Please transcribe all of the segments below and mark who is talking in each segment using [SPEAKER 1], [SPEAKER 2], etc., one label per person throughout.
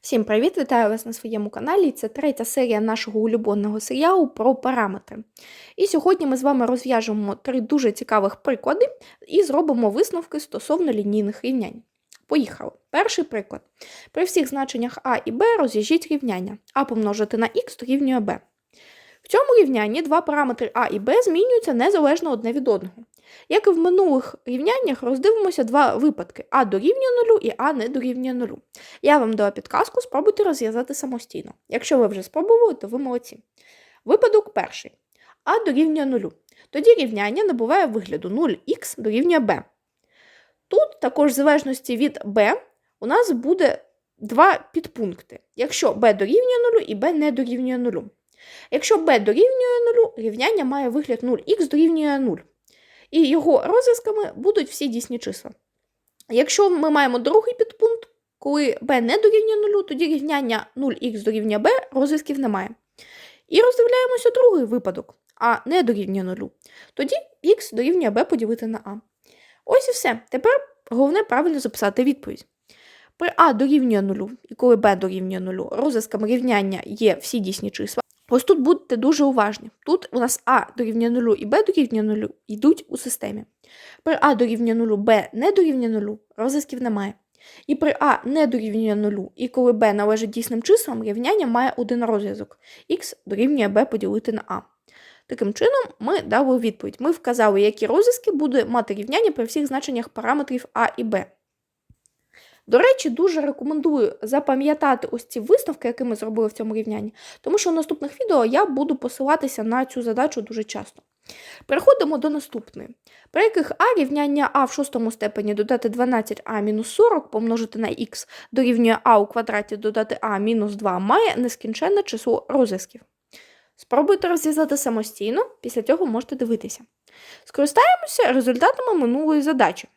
[SPEAKER 1] Всім привіт! Вітаю вас на своєму каналі. Це третя серія нашого улюбленого серіалу про параметри. І сьогодні ми з вами розв'яжемо три дуже цікавих приклади і зробимо висновки стосовно лінійних рівнянь. Поїхали. Перший приклад. При всіх значеннях а і Б роз'їжджіть рівняння а помножити на х дорівнює b. В цьому рівнянні два параметри а і b змінюються незалежно одне від одного. Як і в минулих рівняннях, роздивимося два випадки: а дорівнює нулю і а не дорівнює нулю. Я вам дала підказку, спробуйте розв'язати самостійно. Якщо ви вже спробували, то ви молодці. Випадок перший. А дорівнює нулю. Тоді рівняння набуває вигляду 0х дорівнює b. Тут також, в залежності від b, у нас буде два підпункти. Якщо b дорівнює нулю і b не дорівнює нулю. Якщо b дорівнює нулю, рівняння має вигляд 0х дорівнює 0 і його розв'язками будуть всі дійсні числа. Якщо ми маємо другий підпункт, коли b не дорівнює нулю, тоді рівняння 0х дорівнює b розв'язків немає. І роздивляємося другий випадок, а не дорівнює нулю. Тоді х дорівнює b поділити на а. Ось і все. Тепер головне правильно записати відповідь. При а дорівнює нулю, і коли b дорівнює нулю, розв'язками рівняння є всі дійсні числа. Ось тут будьте дуже уважні. Тут у нас А дорівнює 0 і Б дорівнює 0 йдуть у системі. При А дорівнює 0, Б не дорівнює 0, розв'язків немає. І при А не дорівнює 0, і коли Б належить дійсним числам, рівняння має один розв'язок. Х дорівнює Б поділити на А. Таким чином, ми дали відповідь. Ми вказали, які розв'язки буде мати рівняння при всіх значеннях параметрів А і Б. До речі, дуже рекомендую запам'ятати ось ці виставки, які ми зробили в цьому рівнянні, тому що в наступних відео я буду посилатися на цю задачу дуже часто. Переходимо до наступної, при яких а рівняння а в шостому степені додати 12а мінус 40 помножити на х дорівнює а у квадраті додати а мінус 2 має нескінченне число розв'язків. Спробуйте розв'язати самостійно, після цього можете дивитися. Скористаємося результатами минулої задачі.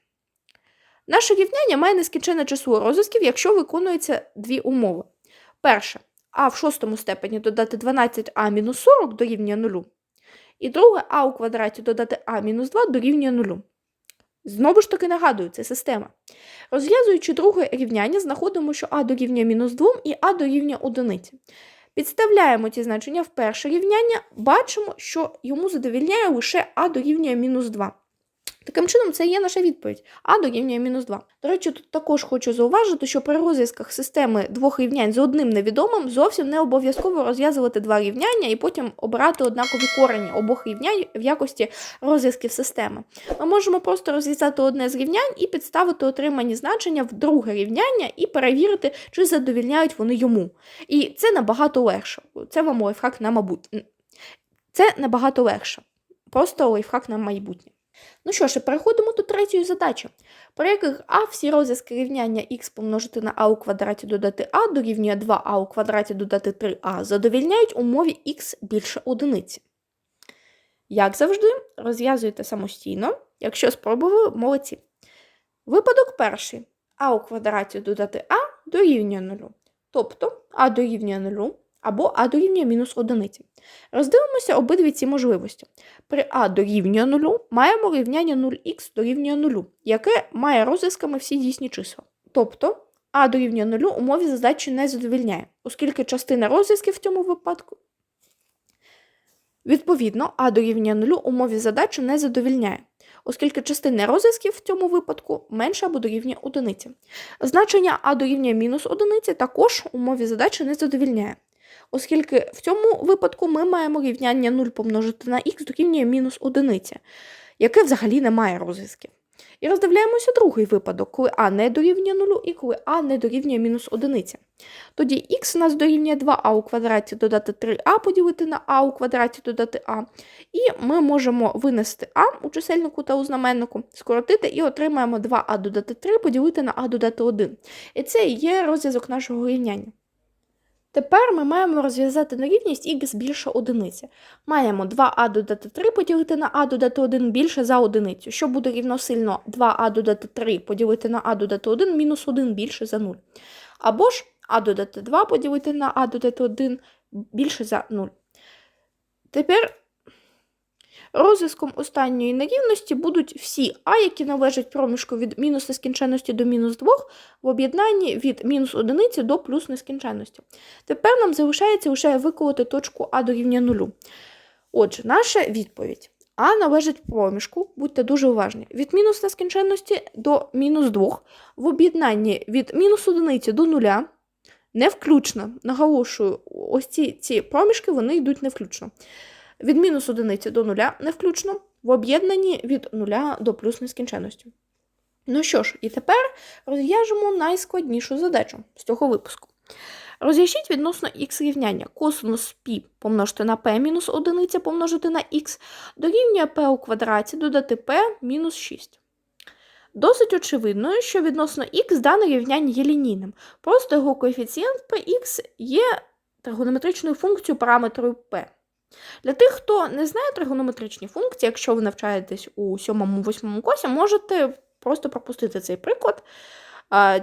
[SPEAKER 1] Наше рівняння має нескінченне число розв'язків, якщо виконуються дві умови. Перше, а в шостому степені додати 12а мінус 40 дорівнює 0. І друге, а у квадраті додати а мінус 2 дорівнює 0. Знову ж таки нагадую, це система. Розв'язуючи друге рівняння, знаходимо, що а дорівнює мінус 2 і а дорівнює 1. Підставляємо ці значення в перше рівняння, бачимо, що йому задовільняє лише а дорівнює мінус 2. Таким чином, це є наша відповідь А дорівнює мінус 2. До речі, тут також хочу зауважити, що при розв'язках системи двох рівнянь з одним невідомим зовсім не обов'язково розв'язувати два рівняння і потім обирати однакові корені обох рівнянь в якості розв'язків системи. Ми можемо просто розв'язати одне з рівнянь і підставити отримані значення в друге рівняння і перевірити, чи задовільняють вони йому. І це набагато легше. Це вам лайфхак на мабуть. Це набагато легше. Просто лайфхак на майбутнє. Ну що ж, переходимо до третьої задачі, при яких а всі розв'язки рівняння х помножити на а у квадраті додати а дорівнює 2а у квадраті додати 3а задовільняють умові х більше одиниці. Як завжди, розв'язуєте самостійно, якщо спробували молодці. Випадок перший а у квадраті додати а дорівнює 0. Тобто а дорівнює 0 або а дорівнює мінус одиниці. Роздивимося обидві ці можливості. При а дорівнює 0 маємо рівняння 0х дорівнює 0, яке має розв'язками всі дійсні числа. Тобто а дорівнює 0 умові задачі не задовільняє, оскільки частина розв'язків в цьому випадку. Відповідно, а дорівнює 0 умові задачі не задовільняє, оскільки частина розв'язків в цьому випадку менша або дорівнює одиниці. Значення а дорівнює мінус одиниці також умові задачі не задовільняє оскільки в цьому випадку ми маємо рівняння 0 помножити на х дорівнює мінус одиниця, яке взагалі не має розв'язків. І роздивляємося другий випадок, коли а не дорівнює 0 і коли а не дорівнює мінус одиниця. Тоді х у нас дорівнює 2а у квадраті додати 3а поділити на а у квадраті додати а. І ми можемо винести а у чисельнику та у знаменнику, скоротити і отримаємо 2а додати 3 поділити на а додати 1. І це і є розв'язок нашого рівняння. Тепер ми маємо розв'язати нерівність х більше одиниці. Маємо 2а додати 3 поділити на а додати 1 більше за одиницю, що буде рівносильно 2а додати 3 поділити на а додати 1 мінус 1 більше за 0. Або ж а додати 2 поділити на а додати 1 більше за 0. Тепер Розв'язком останньої нерівності будуть всі а, які належать проміжку від мінус нескінченності до мінус 2, в об'єднанні від мінус одиниці до плюс нескінченності. Тепер нам залишається лише виколоти точку А дорівнює нулю. Отже, наша відповідь. А належить проміжку, будьте дуже уважні, від мінус нескінченності до мінус 2, в об'єднанні від мінус одиниці до нуля, не включно, наголошую, ось ці, ці проміжки вони йдуть не включно. Від мінус одиниці до нуля не включно, в об'єднанні від нуля до плюс нескінченності. Ну що ж, і тепер розв'яжемо найскладнішу задачу з цього випуску. Розв'яжіть відносно х рівняння косинус π помножити на p мінус одиниця помножити на х дорівнює p у квадраті додати p мінус 6. Досить очевидно, що відносно х дане рівняння є лінійним. Просто його коефіцієнт х є тригонометричною функцією параметру p. Для тих, хто не знає тригонометричні функції, якщо ви навчаєтесь у 7-8 класі, можете просто пропустити цей приклад.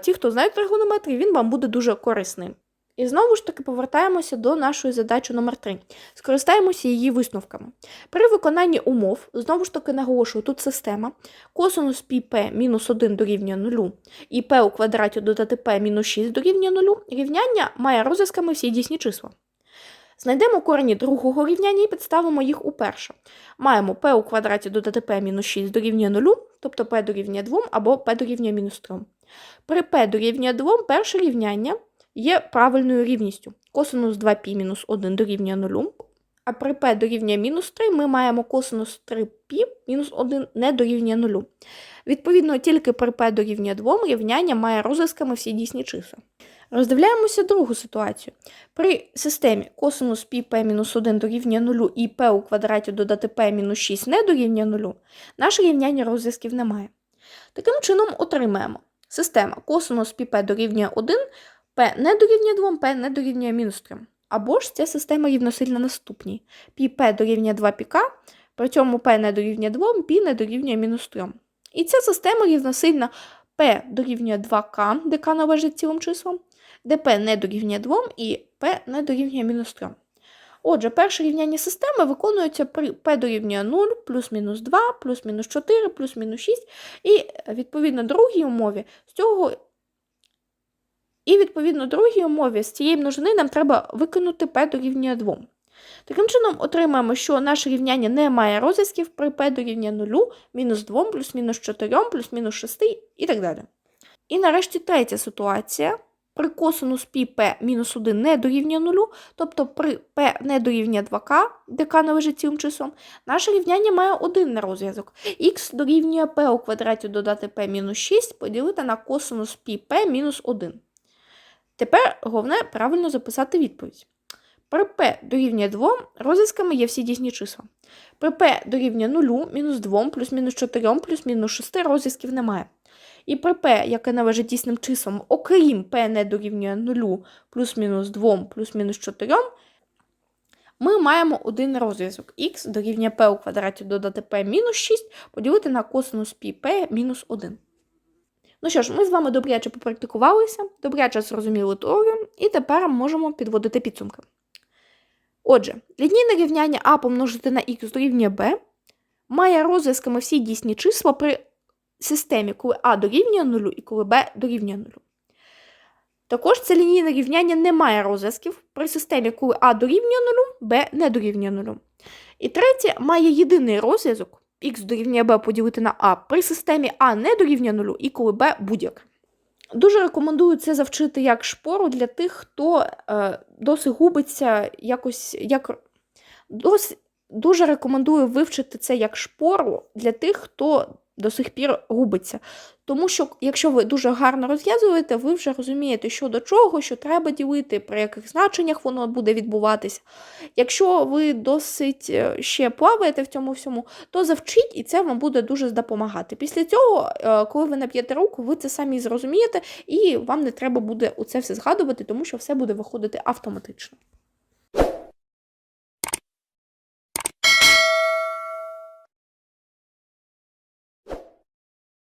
[SPEAKER 1] Ті, хто знає тригонометрію, він вам буде дуже корисним. І знову ж таки повертаємося до нашої задачі номер 3 Скористаємося її висновками. При виконанні умов, знову ж таки наголошую, тут система косинус πp мінус 1 дорівнює 0 і p у квадраті додати p мінус 6 дорівнює 0, рівняння має розв'язками всі дійсні числа. Знайдемо корені другого рівняння і підставимо їх у перше. Маємо p у квадраті додати p мінус 6 дорівнює 0, тобто p дорівнює 2 або p дорівнює мінус 3. При p дорівнює 2 перше рівняння є правильною рівністю. Косинус 2π мінус 1 дорівнює 0, а при p дорівнює мінус 3 ми маємо косинус 3π мінус 1 не дорівнює 0. Відповідно, тільки при p дорівнює 2 рівняння має розв'язками всі дійсні числа. Роздивляємося другу ситуацію. При системі косинус π мінус 1 дорівнює 0 і p у квадраті додати p мінус 6 не дорівнює 0, наше рівняння розв'язків немає. Таким чином отримаємо система косинус π дорівнює 1, p не дорівнює 2, p не дорівнює мінус 3. Або ж ця система рівносильна наступній. πp дорівнює 2 піка, при цьому p не дорівнює 2, π не дорівнює мінус 3. І ця система рівносильна p дорівнює 2k, де k належить цілим числам, де p не дорівнює 2 і p не дорівнює мінус 3. Отже, перше рівняння системи виконується при p дорівнює 0, плюс-мінус 2, плюс-мінус 4, плюс-мінус 6, і, відповідно, другій умові з цього. І, відповідно, другій умові з цієї множини нам треба викинути p дорівнює 2. Таким чином, отримаємо, що наше рівняння не має розв'язків при p дорівнює 0, мінус 2, плюс-мінус 4, плюс-мінус 6 і так далі. І нарешті третя ситуація. При косинус πp мінус 1 не дорівнює 0, тобто при p не дорівнює 2k, де k належить цілим числом, наше рівняння має один на розв'язок. х дорівнює p у квадраті додати p мінус 6 поділити на косинус πp мінус 1. Тепер головне правильно записати відповідь. При p дорівнює 2 розв'язками є всі дійсні числа. При p дорівнює 0, мінус 2, плюс-мінус 4, плюс-мінус 6 розв'язків немає. І при p, яке належить дійсним числам, окрім p не дорівнює 0, плюс-мінус 2, плюс-мінус 4, ми маємо один розв'язок. х дорівнює p у квадраті додати p мінус 6 поділити на косинус πp мінус 1. Ну що ж, ми з вами добряче попрактикувалися, добряче зрозуміли теорію, і тепер можемо підводити підсумки. Отже, лінійне рівняння а помножити на х дорівнює b має розв'язками всі дійсні числа при системі, коли а дорівнює 0 і коли b дорівнює 0. Також це лінійне рівняння не має розв'язків при системі, коли а дорівнює 0, b не дорівнює 0. І третє має єдиний розв'язок х дорівнює b поділити на а при системі а не дорівнює 0 і коли b будь-як. Дуже рекомендую це завчити як шпору для тих, хто е, досить губиться якось як досить, дуже рекомендую вивчити це як шпору для тих, хто до сих пір губиться. Тому що, якщо ви дуже гарно розв'язуєте, ви вже розумієте, що до чого, що треба ділити, при яких значеннях воно буде відбуватися. Якщо ви досить е, ще плаваєте в цьому всьому, то завчіть, і це вам буде дуже допомагати. Після цього, е, коли ви нап'єте руку, ви це самі зрозумієте, і вам не треба буде у це все згадувати, тому що все буде виходити автоматично.